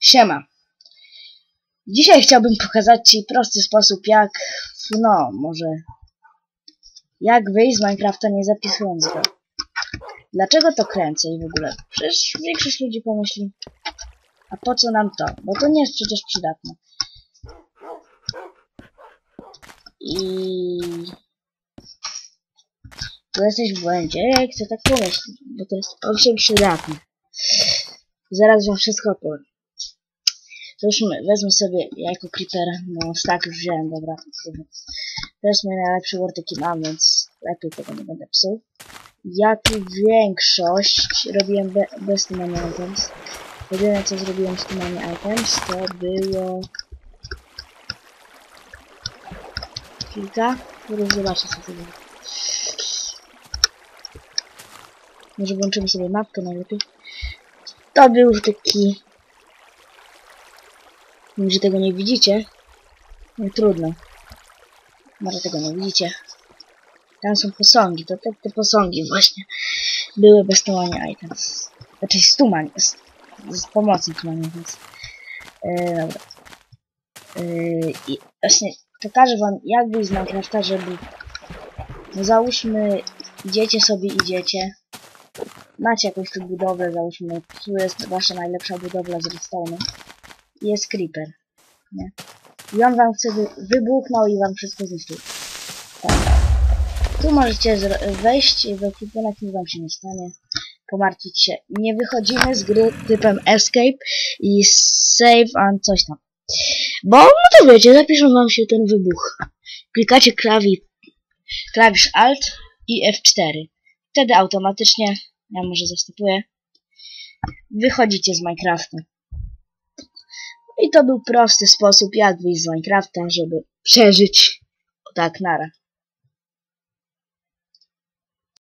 Siema. Dzisiaj chciałbym pokazać Ci prosty sposób, jak, no, może, jak wyjść z Minecrafta nie zapisując go. Dlaczego to kręcę i w ogóle? Przecież większość ludzi pomyśli, a po co nam to? Bo to nie jest przecież przydatne. I... Tu jesteś w błędzie, ja chcę tak pomyśleć, bo to jest owszem przydatne. Zaraz wam wszystko powiem. Załóżmy, wezmę sobie jajko creepera, no tak już wziąłem, dobra. To jest mój najlepszy mam, więc lepiej tego nie będę psuł. Ja tu większość robiłem be, bez Tumania Items. Jedyne co zrobiłem z Tumania Items to było... Kilka. Zaraz zobaczę co to było. Może włączymy sobie mapkę najlepiej. To był taki... Wiem, że tego nie widzicie. No trudno. Może tego nie widzicie. Tam są posągi, to te, te posągi właśnie były bez tumania items. Znaczy z tumań, z, z pomocą tumania items. E, dobra. E, I właśnie pokażę wam jak wyjść z Minecrafta, żeby no załóżmy idziecie sobie, idziecie macie jakąś tu budowlę, załóżmy, tu jest wasza najlepsza budowla z redstone'u jest creeper, nie? I on wam wtedy wybuchnął i wam wszystko zniszczył. Tak. Tu możecie wejść w ekwipunek nic wam się nie stanie. Pomartwić się. Nie wychodzimy z gry typem escape i save and coś tam. Bo, no to wiecie, zapiszą wam się ten wybuch. Klikacie klawi, klawisz Alt i F4. Wtedy automatycznie, ja może zastopuję, wychodzicie z Minecrafta. I to był prosty sposób, jak wyjść z Minecrafta, żeby przeżyć. O tak, nara.